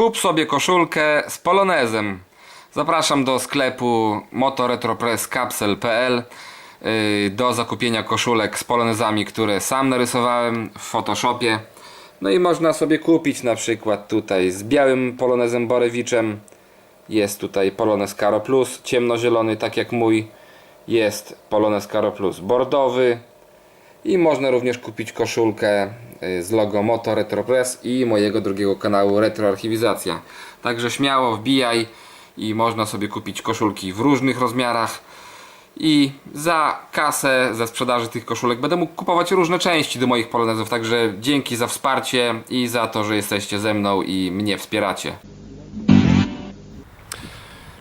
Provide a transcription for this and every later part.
Kup sobie koszulkę z polonezem. Zapraszam do sklepu motoretropresscapsel.pl yy, do zakupienia koszulek z polonezami, które sam narysowałem w Photoshopie. No i można sobie kupić na przykład tutaj z białym polonezem Borewiczem. Jest tutaj Polonez Caro Plus, ciemnozielony, tak jak mój. Jest Polonez Caro Plus bordowy. I można również kupić koszulkę y, z logo Moto Retro Press i mojego drugiego kanału Retroarchiwizacja. Także śmiało wbijaj i można sobie kupić koszulki w różnych rozmiarach. I za kasę ze sprzedaży tych koszulek będę mógł kupować różne części do moich polonezów. Także dzięki za wsparcie i za to, że jesteście ze mną i mnie wspieracie.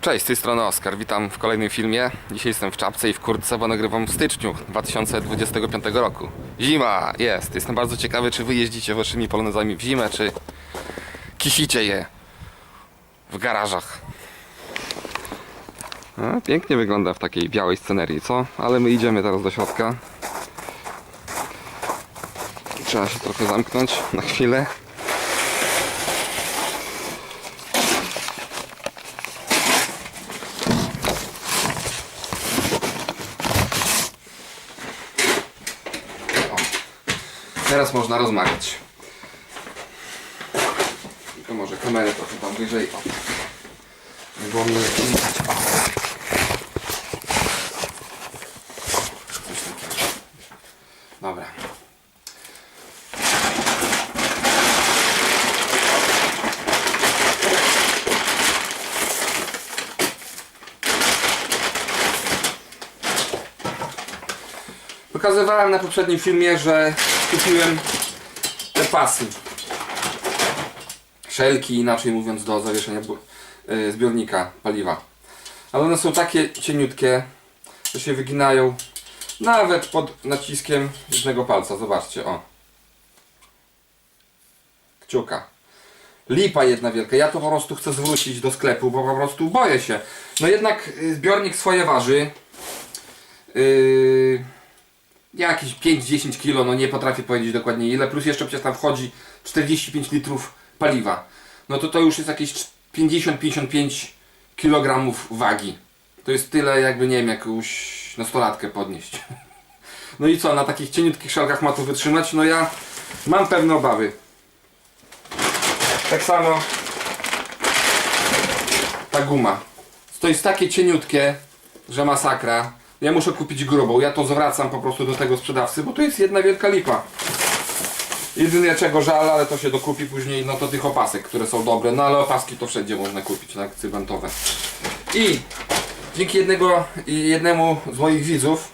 Cześć, z tej strony Oskar. Witam w kolejnym filmie. Dzisiaj jestem w czapce i w kurtce, bo nagrywam w styczniu 2025 roku. Zima jest. Jestem bardzo ciekawy, czy wy jeździcie waszymi polonezami w zimę, czy kisicie je w garażach. Pięknie wygląda w takiej białej scenerii, co? Ale my idziemy teraz do środka. Trzeba się trochę zamknąć na chwilę. Teraz można rozmawiać. Tylko może kamerę trochę tam wyżej. O. Nie było mnie widać. Coś takiego. Dobra. Pokazywałem na poprzednim filmie, że kupiłem te pasy. Szelki, inaczej mówiąc, do zawieszenia y, zbiornika paliwa. Ale one są takie cieniutkie, że się wyginają nawet pod naciskiem jednego palca. Zobaczcie, o. Kciuka. Lipa jedna wielka. Ja to po prostu chcę zwrócić do sklepu, bo po prostu boję się. No jednak y, zbiornik swoje waży. Yy, jakieś 5-10 kg, no nie potrafię powiedzieć dokładnie ile, plus jeszcze przecież tam wchodzi 45 litrów paliwa. No to to już jest jakieś 50-55 kg wagi. To jest tyle jakby, nie wiem, jakąś nastolatkę podnieść. No i co, na takich cieniutkich szelkach ma to wytrzymać? No ja mam pewne obawy. Tak samo ta guma. To jest takie cieniutkie, że masakra. Ja muszę kupić grubą. Ja to zwracam po prostu do tego sprzedawcy, bo to jest jedna wielka lipa. Jedyne czego żal, ale to się dokupi później, no to tych opasek, które są dobre. No ale opaski to wszędzie można kupić, tak, cybantowe. I dzięki jednego, jednemu z moich widzów,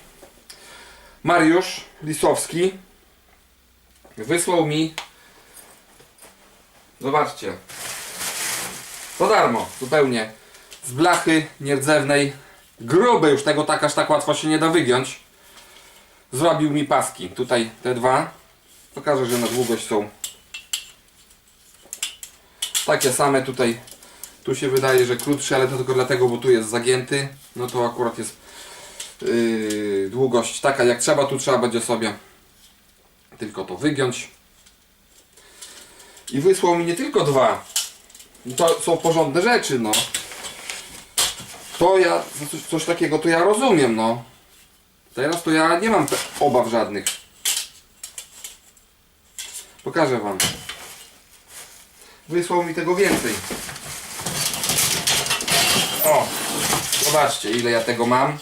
Mariusz Lisowski, wysłał mi, zobaczcie, za darmo, zupełnie, z blachy nierdzewnej, grube już tego tak aż tak łatwo się nie da wygiąć. Zrobił mi paski, tutaj te dwa. Pokażę, że na długość są takie same tutaj. Tu się wydaje, że krótszy, ale to tylko dlatego, bo tu jest zagięty. No to akurat jest yy, długość taka jak trzeba. Tu trzeba będzie sobie tylko to wygiąć. I wysłał mi nie tylko dwa. To są porządne rzeczy, no. To ja, coś, coś takiego to ja rozumiem, no. Teraz to ja nie mam obaw żadnych. Pokażę wam. Wysłał mi tego więcej. O, zobaczcie ile ja tego mam.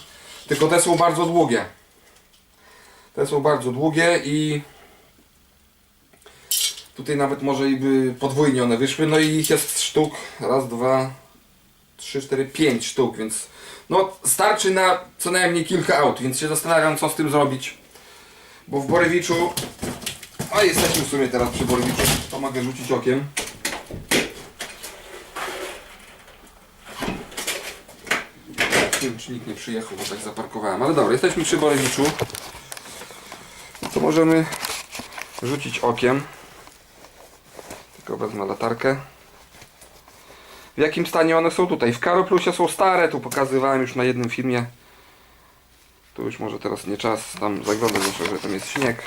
Tylko te są bardzo długie. Te są bardzo długie i tutaj nawet może i by podwójnie one wyszły. No i ich jest sztuk. Raz, dwa, 3, 4, 5 sztuk, więc no starczy na co najmniej kilka aut, więc się zastanawiam co z tym zrobić. Bo w Borewiczu, a jesteśmy w sumie teraz przy Borewiczu, to mogę rzucić okiem. Nie wiem czy nikt nie przyjechał, bo tak zaparkowałem, ale dobra, jesteśmy przy Borewiczu. To możemy rzucić okiem. Tylko wezmę latarkę. W jakim stanie one są tutaj? W Karo Plusie są stare, tu pokazywałem już na jednym filmie. Tu już może teraz nie czas tam zaglądać, zwłaszcza, że tam jest śnieg.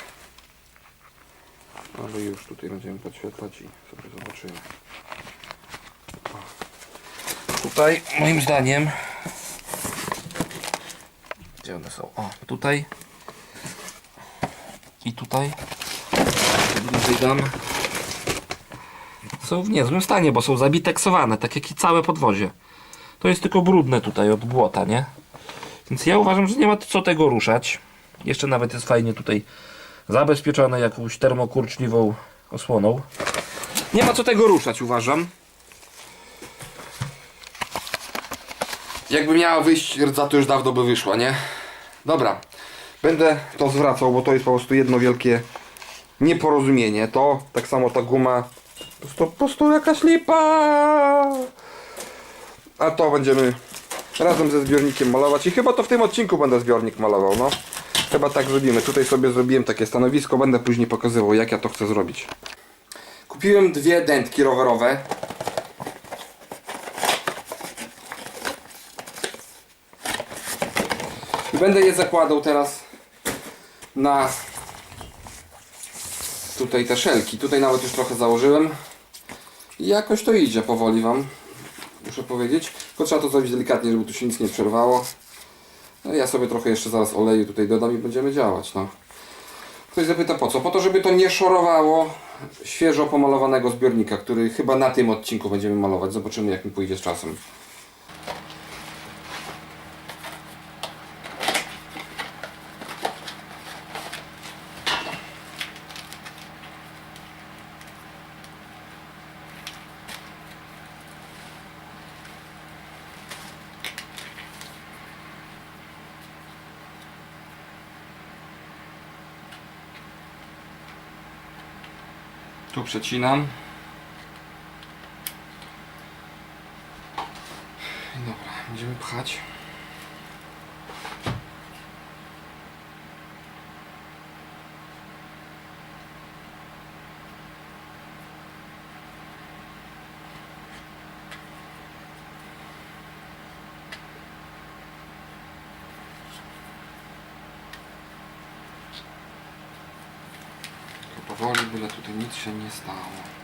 Ale już tutaj będziemy podświetlać i sobie zobaczymy. tutaj, moim zdaniem, gdzie one są? O, tutaj i tutaj. Bliżej dam. Są w niezłym stanie, bo są zabiteksowane, tak jak i całe podwozie. To jest tylko brudne tutaj od błota, nie? Więc ja uważam, że nie ma co tego ruszać. Jeszcze nawet jest fajnie tutaj zabezpieczone jakąś termokurczliwą osłoną. Nie ma co tego ruszać, uważam. Jakby miała wyjść rdza, to już dawno by wyszła, nie? Dobra. Będę to zwracał, bo to jest po prostu jedno wielkie nieporozumienie. To, tak samo ta guma, po prostu, jakaś lipa. A to będziemy razem ze zbiornikiem malować i chyba to w tym odcinku będę zbiornik malował, no. Chyba tak zrobimy. Tutaj sobie zrobiłem takie stanowisko, będę później pokazywał jak ja to chcę zrobić. Kupiłem dwie dętki rowerowe. I będę je zakładał teraz na tutaj te szelki. Tutaj nawet już trochę założyłem. Jakoś to idzie powoli wam. Muszę powiedzieć. Tylko trzeba to zrobić delikatnie, żeby tu się nic nie przerwało. No ja sobie trochę jeszcze zaraz oleju tutaj dodam i będziemy działać. No. Ktoś zapyta po co? Po to, żeby to nie szorowało świeżo pomalowanego zbiornika, który chyba na tym odcinku będziemy malować. Zobaczymy jak mi pójdzie z czasem. Tu przecinam. I Dobra, będziemy pchać. Tylko powoli, byle tutaj nic się nie stało.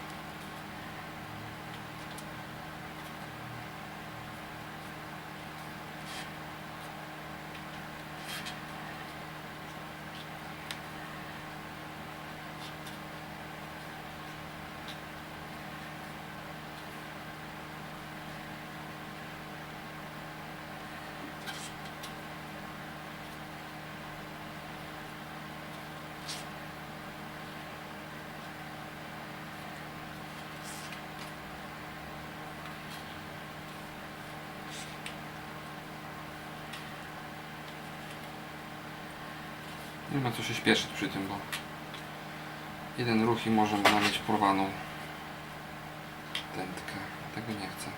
Co się śpieszyć przy tym, bo jeden ruch i może ona mieć porwaną tętkę. Tego nie chcę.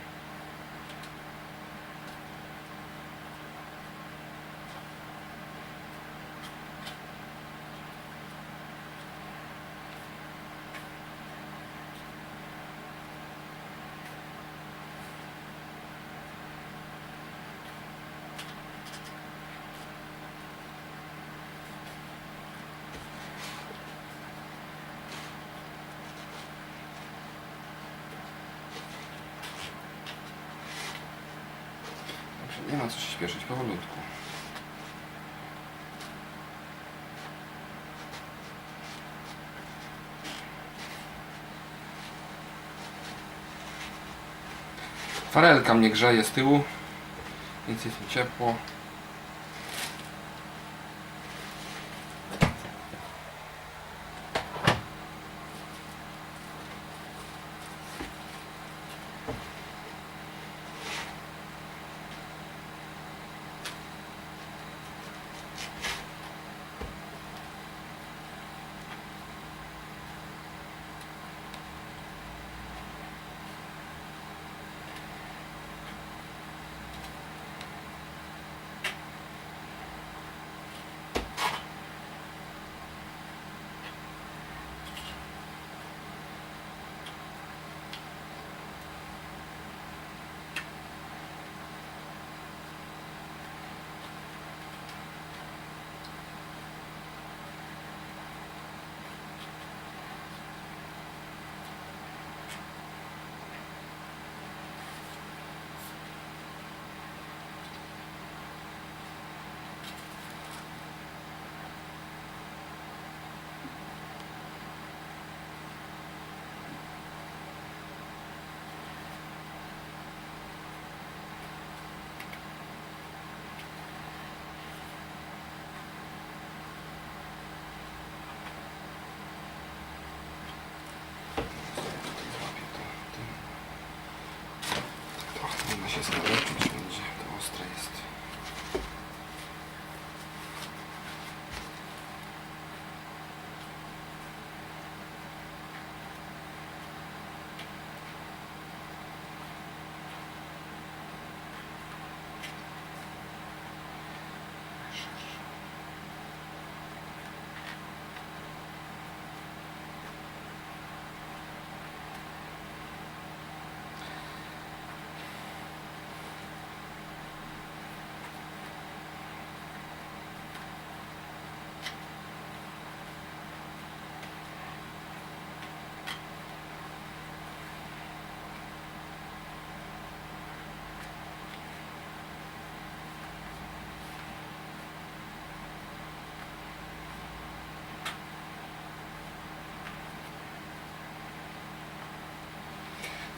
Dobrze, nie ma co się śpieszyć, powolutku. Farelka mnie grzeje z tyłu, więc jest mi ciepło.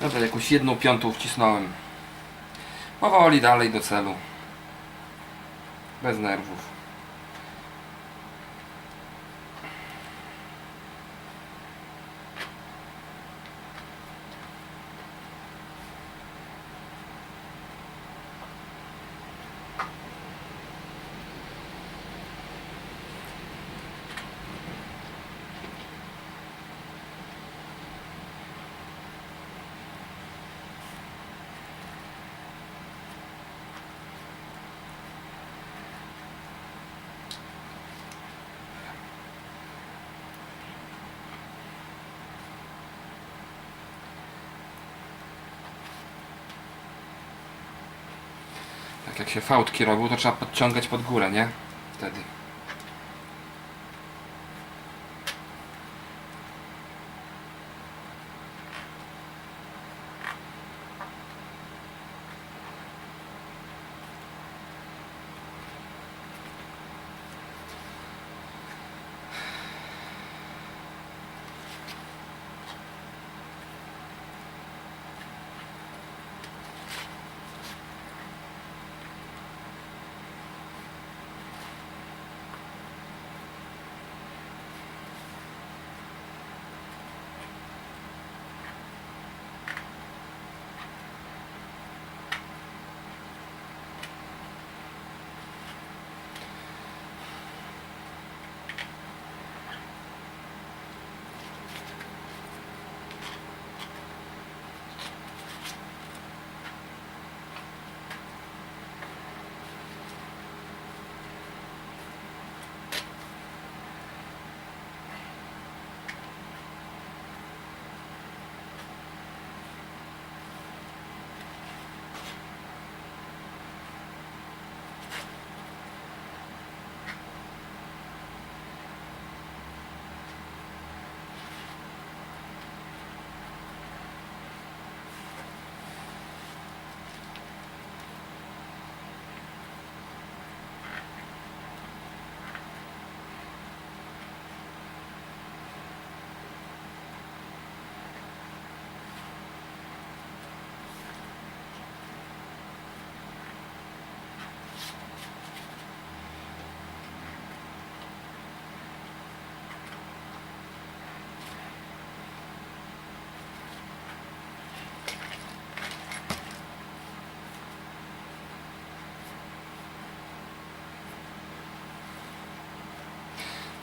Dobra, jakąś jedną piątą wcisnąłem. Powoli dalej do celu. Bez nerwów. Tak jak się fałdki robił, to trzeba podciągać pod górę, nie? Wtedy.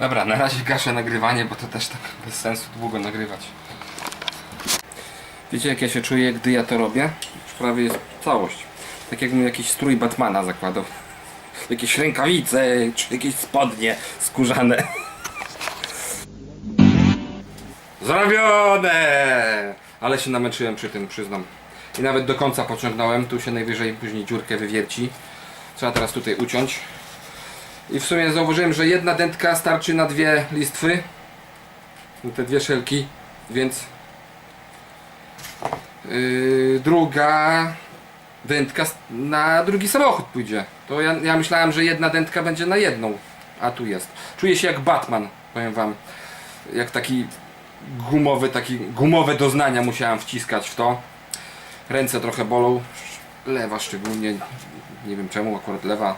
Dobra, na razie gaszę nagrywanie, bo to też tak bez sensu długo nagrywać. Wiecie jak ja się czuję, gdy ja to robię? Już prawie jest całość. Tak jakbym jakiś strój Batmana zakładał. Jakieś rękawice, czy jakieś spodnie skórzane. Zrobione! Ale się namęczyłem przy tym, przyznam. I nawet do końca pociągnąłem, tu się najwyżej później dziurkę wywierci. Trzeba teraz tutaj uciąć. I w sumie zauważyłem, że jedna dętka starczy na dwie listwy. Na Te dwie szelki, więc yy, druga dętka na drugi samochód pójdzie. To ja, ja myślałem, że jedna dętka będzie na jedną, a tu jest. Czuję się jak Batman, powiem wam. Jak taki gumowy, taki gumowe doznania musiałem wciskać w to. Ręce trochę bolą, lewa szczególnie, nie wiem czemu akurat lewa.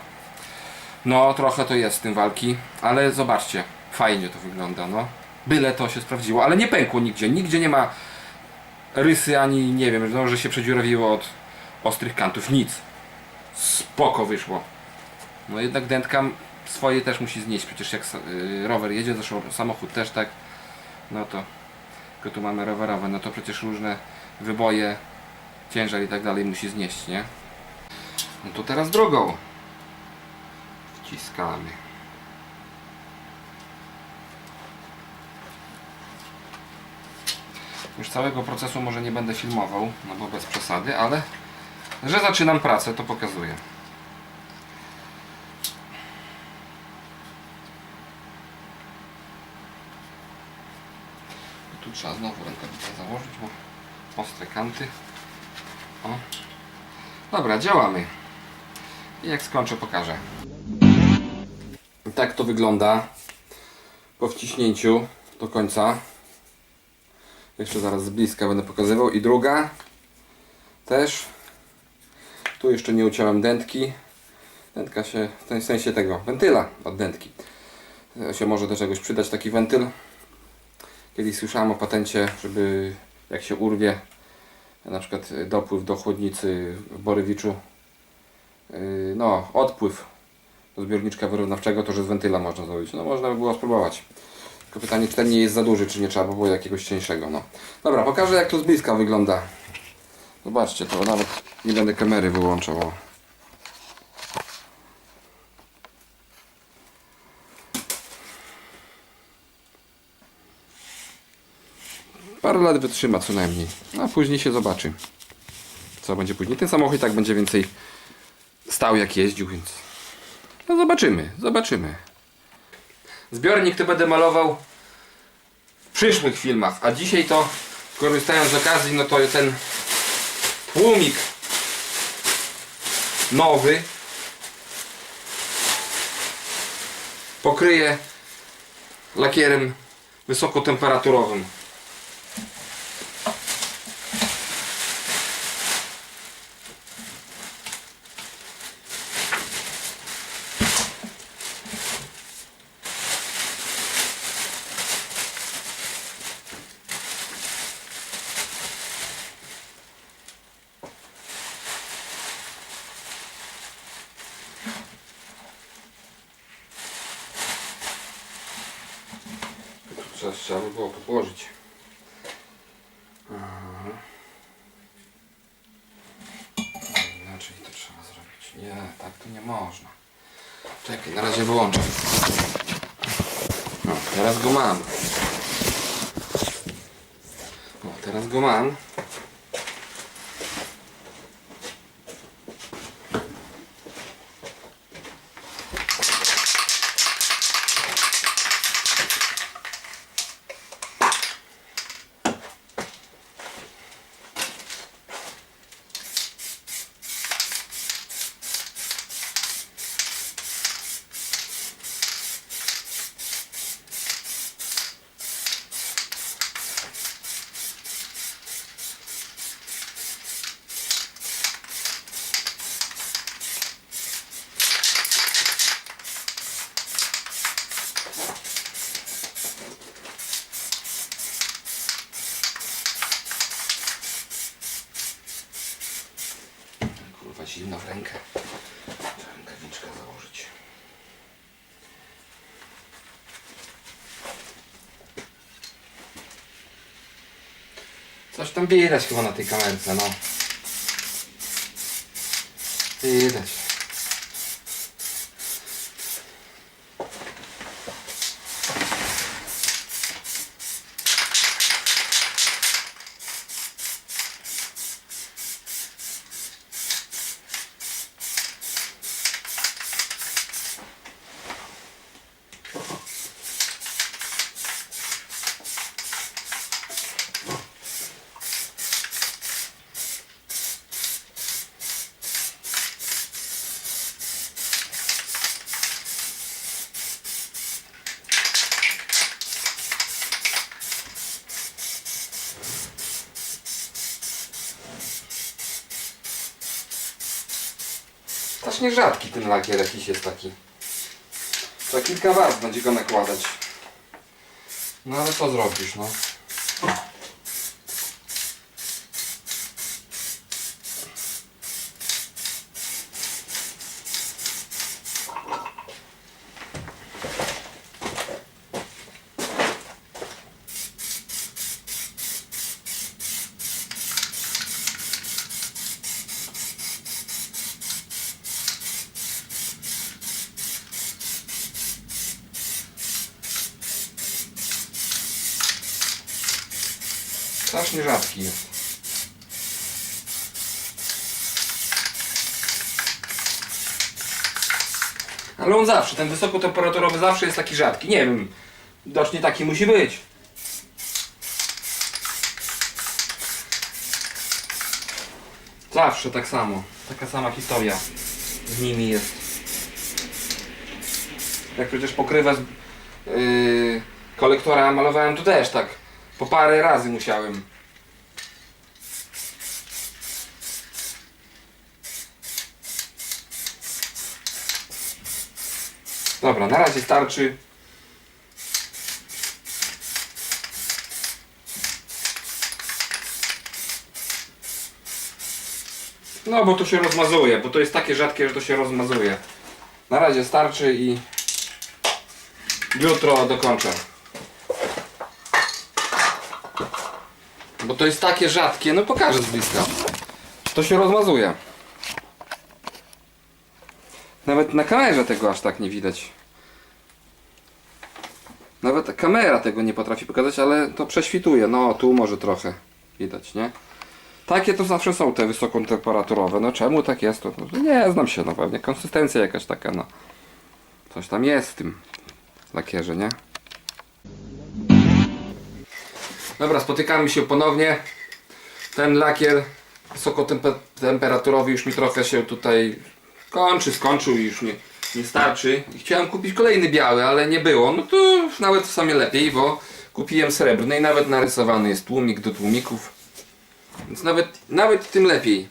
No, trochę to jest z tym walki, ale zobaczcie, fajnie to wygląda, no. Byle to się sprawdziło, ale nie pękło nigdzie, nigdzie nie ma rysy ani nie wiem, no, że się przedziurawiło od, ostrych kantów, nic. Spoko wyszło. No jednak dętka swoje też musi znieść, przecież jak y, rower jedzie, zresztą samochód też tak, no to tylko tu mamy rowerowe, no to przecież różne wyboje, ciężar i tak dalej musi znieść, nie? No to teraz drugą. Wciskamy. Już całego procesu może nie będę filmował, no bo bez przesady, ale że zaczynam pracę, to pokazuję. Tu trzeba znowu rękawicę założyć, bo ostre kanty. O. Dobra, działamy. I jak skończę, pokażę. Tak to wygląda po wciśnięciu do końca. Jeszcze zaraz z bliska będę pokazywał. I druga też. Tu jeszcze nie uciąłem dętki. Dętka się, w sensie tego, wentyla od dętki. To się może do czegoś przydać taki wentyl. Kiedyś słyszałem o patencie, żeby jak się urwie na przykład dopływ do chłodnicy w Borywiczu, yy, no odpływ zbiorniczka wyrównawczego, to że z wentyla można zrobić. No można by było spróbować. Tylko pytanie, czy ten nie jest za duży, czy nie trzeba by było jakiegoś cieńszego. No. Dobra, pokażę jak to z bliska wygląda. Zobaczcie, to nawet nie będę kamery wyłączał. Parę lat wytrzyma co najmniej. A później się zobaczy. Co będzie później. Ten samochód i tak będzie więcej stał jak jeździł, więc no zobaczymy, zobaczymy. Zbiornik to będę malował w przyszłych filmach, a dzisiaj to korzystając z okazji, no to ten tłumik nowy pokryję lakierem wysokotemperaturowym. Trzeba, trzeba by było podłożyć. Aha. Inaczej to trzeba zrobić. Nie, tak to nie można. Czekaj, na razie wyłączę. No, teraz go mam. O, teraz go mam. Kurwa, zimno w rękę. Trzeba rękawiczkę założyć. Coś tam widać chyba na tej kamerce, no. Widać. Strasznie rzadki ten lakier jakiś jest taki. Trzeba kilka warstw będzie go nakładać. No ale co zrobisz, no. Strasznie rzadki jest. Ale on zawsze, ten wysokotemperaturowy zawsze jest taki rzadki. Nie wiem, widocznie taki musi być. Zawsze tak samo. Taka sama historia z nimi jest. Jak przecież pokrywę z yy, kolektora malowałem, to też tak. Po parę razy musiałem. Dobra, na razie starczy. No bo to się rozmazuje, bo to jest takie rzadkie, że to się rozmazuje. Na razie starczy i jutro dokończę. Bo to jest takie rzadkie, no pokażę z bliska. To się rozmazuje. Nawet na kamerze tego aż tak nie widać. Nawet kamera tego nie potrafi pokazać, ale to prześwituje. No, tu może trochę widać, nie? Takie to zawsze są te wysokotemperaturowe. No czemu tak jest? To, to nie znam się, no pewnie konsystencja jakaś taka, no. Coś tam jest w tym lakierze, nie? Dobra, spotykamy się ponownie. Ten lakier wysokotemperaturowy już mi trochę się tutaj kończy, skończył i już nie, nie starczy. Chciałem kupić kolejny biały, ale nie było. No to nawet w sumie lepiej, bo kupiłem srebrny i nawet narysowany jest tłumik do tłumików. Więc nawet, nawet tym lepiej.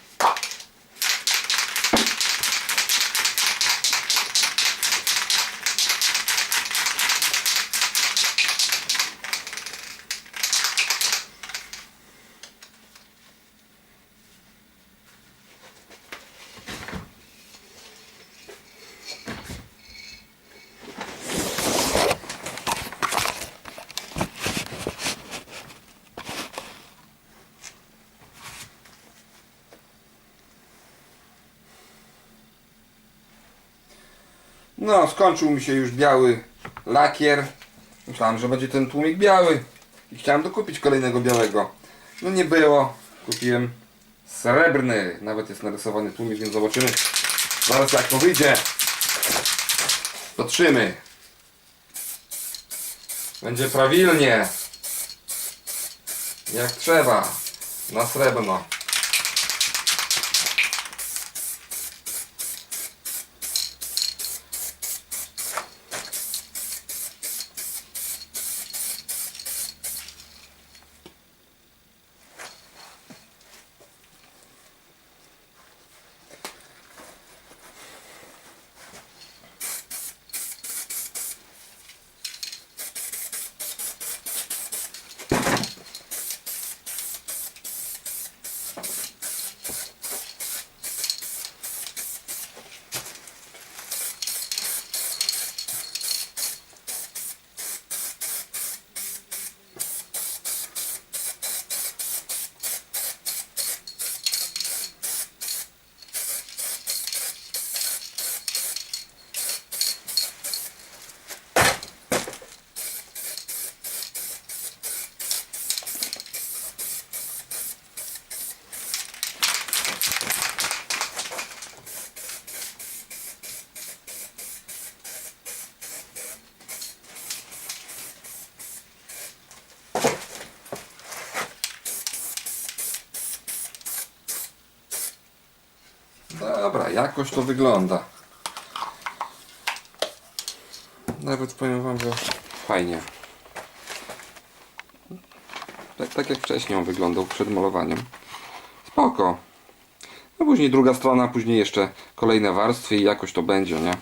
No, skończył mi się już biały lakier. Myślałem, że będzie ten tłumik biały. I chciałem dokupić kolejnego białego. No nie było. Kupiłem srebrny. Nawet jest narysowany tłumik, więc zobaczymy. Zaraz jak to wyjdzie. Patrzymy. Będzie prawilnie. Jak trzeba. Na srebrno. Dobra, jakoś to wygląda. Nawet powiem wam, że fajnie. Tak, tak jak wcześniej on wyglądał przed malowaniem. Spoko. No później druga strona, później jeszcze kolejne warstwy i jakoś to będzie, nie?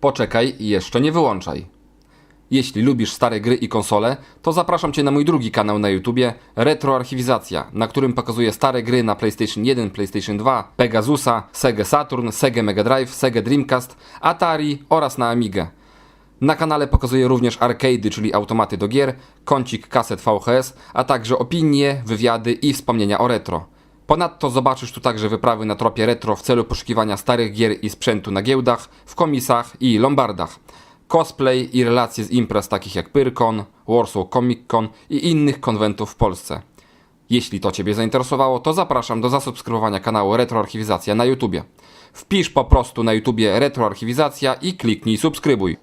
Poczekaj i jeszcze nie wyłączaj. Jeśli lubisz stare gry i konsole, to zapraszam Cię na mój drugi kanał na YouTubie Retroarchiwizacja, na którym pokazuję stare gry na PlayStation 1, PlayStation 2, Pegasusa, Sega Saturn, Sega Mega Drive, Sega Dreamcast, Atari oraz na Amigę. Na kanale pokazuję również arcade'y, czyli automaty do gier, kącik kaset VHS, a także opinie, wywiady i wspomnienia o retro. Ponadto zobaczysz tu także wyprawy na tropie retro w celu poszukiwania starych gier i sprzętu na giełdach, w komisach i lombardach. Cosplay i relacje z imprez takich jak Pyrkon, Warsaw Comic Con i innych konwentów w Polsce. Jeśli to Ciebie zainteresowało, to zapraszam do zasubskrybowania kanału Retroarchiwizacja na YouTubie. Wpisz po prostu na YouTubie Retroarchiwizacja i kliknij subskrybuj.